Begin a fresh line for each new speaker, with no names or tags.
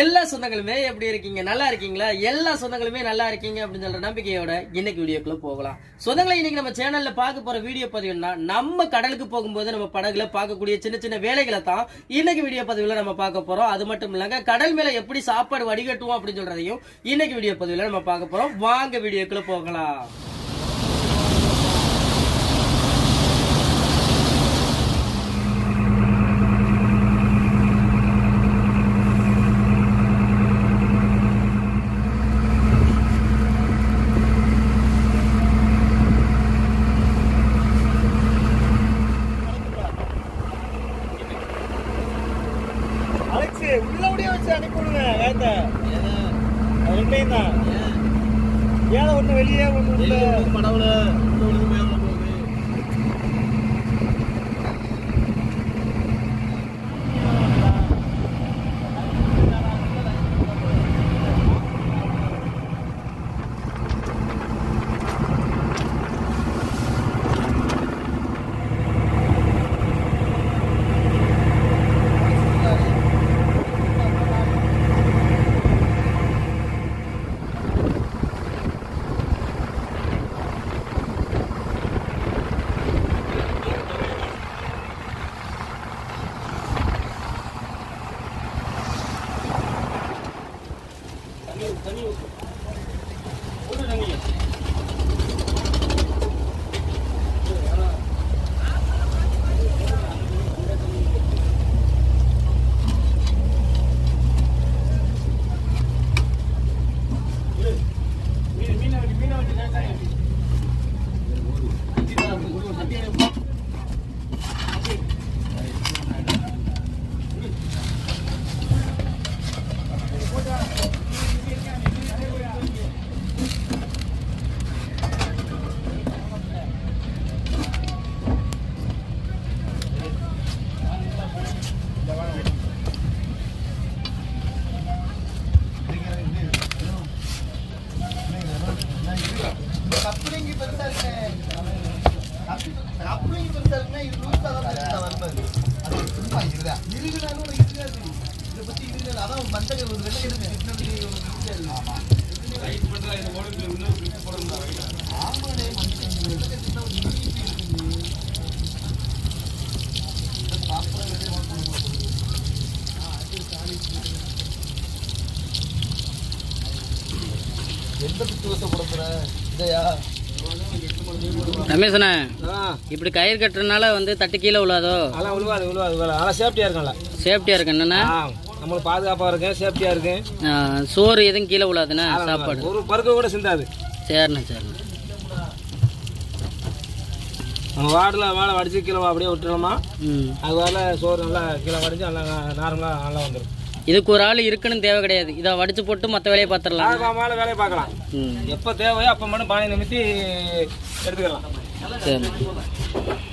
எல்லா சொந்தங்களுமே எப்படி இருக்கீங்க நல்லா இருக்கீங்களா எல்லா சொந்தங்களுமே நல்லா இருக்கீங்க அப்படின்னு சொல்ற நம்பிக்கையோட இன்னைக்கு வீடியோக்குள்ள போகலாம் சொந்தங்களை இன்னைக்கு நம்ம சேனல்ல பார்க்க போற வீடியோ பதிவுன்னா நம்ம கடலுக்கு போகும்போது நம்ம படகுல பார்க்கக்கூடிய சின்ன சின்ன வேலைகளை தான் இன்னைக்கு வீடியோ பதிவுல நம்ம பார்க்க போறோம் அது மட்டும் இல்லாங்க கடல் மேல எப்படி சாப்பாடு வடிகட்டுவோம் அப்படின்னு சொல்றதையும் இன்னைக்கு வீடியோ பதிவுல நம்ம பார்க்க போறோம் வாங்க வீடியோக்குள்ள போகலாம்
உள்ளபடியே வச்சு அனுப்பி விடுங்க வேட்டை ஒன்றையும் தான் ஏழை ஒன்று வெளியே
ஒன்று மடவுல 何を
பெருசா இருக்கு கப்ளிங் இது லூஸா தான் வரும்போது அது சும்மா இருக்குதா இருக்குதான்னு அதான் மந்தக ஒரு வெள்ளை எடுத்து கிருஷ்ணன் ஆமா ரைட் பண்றா இது ஓடுங்க இன்னும் பிடிச்சு போடுங்க ஆமாடே மந்தக வெள்ளை கிருஷ்ணன் ஒரு நீட்டி இருக்குது சாப்பிட வேண்டிய எந்த பித்து வசப்படுத்துற இதையா ரமேஷண்ணா இப்படி கயிறு கட்டுறதுனால வந்து தட்டு கீழே விழாதோ
அதெல்லாம் விழுவாது விழுவாது விழுவாது அதெல்லாம் சேஃப்டியாக இருக்கும்ல
சேஃப்டியாக இருக்கு என்னண்ணா
நம்மளுக்கு பாதுகாப்பாக இருக்கும் சேஃப்டியாக இருக்கு
சோறு எதுவும் கீழே விழாதுண்ணா சாப்பாடு
ஒரு பருக்க கூட சிந்தாது
சரிண்ணா சரிண்ணா
நம்ம வாடில் வாழை வடித்து கீழே அப்படியே விட்டுருமா அது வாழை சோறு நல்லா கீழே வடித்து நல்லா நார்மலாக நல்லா வந்துடும்
இதுக்கு ஒரு ஆள் இருக்குன்னு தேவை கிடையாது இதை வடிச்சு போட்டு மற்ற வேலையை பார்த்துடலாம்
வேலையை பார்க்கலாம் எப்போ தேவையோ அப்போ மட்டும் பானை நிமித்தி எடுத்துக்கலாம்
சரி